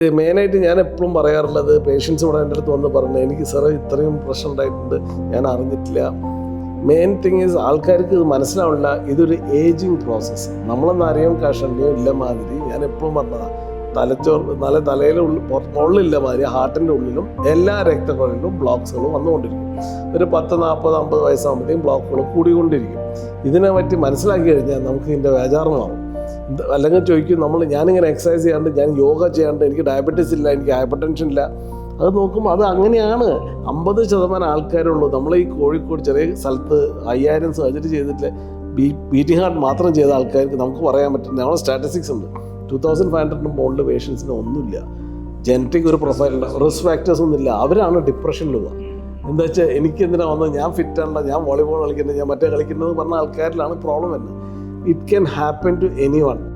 മെയിനായിട്ട് ഞാൻ എപ്പോഴും പറയാറുള്ളത് പേഷ്യൻസ് ഇവിടെ എന്റെ അടുത്ത് വന്ന് പറഞ്ഞു എനിക്ക് സാറെ ഇത്രയും പ്രശ്നം ഉണ്ടായിട്ടുണ്ട് ഞാൻ അറിഞ്ഞിട്ടില്ല. മെയിൻ തിങ് ഈസ് ആൾക്കാർക്ക് ഇത് മനസ്സിലാവില്ല ഇതൊരു ഏജിങ് പ്രോസസ്സ് നമ്മളൊന്നും അറിയാൻ കഷണ്ടിയോ ഇല്ല മാതിരി. ഞാൻ എപ്പോഴും പറഞ്ഞതാണ് തലച്ചോർ നല്ല തലയിലെ ഉള്ളിൽ മുകളിലില്ല മാതിരി ഹാർട്ടിന്റെ ഉള്ളിലും എല്ലാ രക്തക്കുഴലിലും ബ്ലോക്സുകളും വന്നുകൊണ്ടിരിക്കും. ഒരു പത്ത് നാൽപ്പത് അമ്പത് വയസ്സാകുമ്പോഴത്തേക്കും ബ്ലോക്കുകൾ കൂടിക്കൊണ്ടിരിക്കും. ഇതിനെ പറ്റി മനസ്സിലാക്കി കഴിഞ്ഞാൽ നമുക്ക് ഇതിന്റെ വേജാറ് അല്ലെങ്കിൽ ചോദിക്കും നമ്മൾ ഞാനിങ്ങനെ എക്സസൈസ് ചെയ്യാണ്ട് ഞാൻ യോഗ ചെയ്യാണ്ട് എനിക്ക് ഡയബറ്റീസ് ഇല്ല എനിക്ക് ഹൈപ്പർ ടെൻഷൻ ഇല്ല. അത് നോക്കുമ്പോൾ അത് അങ്ങനെയാണ്. അമ്പത് ശതമാനം ആൾക്കാരുള്ളൂ. നമ്മൾ ഈ കോഴിക്കോട് ചെറിയ സ്ഥലത്ത് അയ്യായിരം സർജറി ചെയ്തിട്ട് ബി ബീറ്റിംഗ് ഹാർട്ട് മാത്രം ചെയ്ത ആൾക്കാർക്ക് നമുക്ക് പറയാൻ പറ്റും. ഞങ്ങളുടെ സ്റ്റാറ്റിസ്റ്റിക്സ് ഉണ്ട്. ടു തൗസൻഡ് ഫൈവ് ഹൺഡ്രഡിന് മുകളിൽ പേഷ്യൻസിന് ഒന്നുമില്ല. ജനറ്റിക് ഒരു പ്രൊഫൈൽ റിസ്ക് ഫാക്ടേഴ്സ് ഒന്നുമില്ല. അവരാണ് ഡിപ്രഷനിൽ പോവുക എന്താ വെച്ചാൽ എനിക്ക് എന്തിനാ വന്നത്? ഞാൻ ഫിറ്റ് ആണല്ലോ. ഞാൻ വോളിബോൾ കളിക്കുന്നത് ഞാൻ മറ്റേ കളിക്കുന്നത് പറഞ്ഞ ആൾക്കാരിലാണ് പ്രോബ്ലം വരുന്നത്. it can happen to anyone.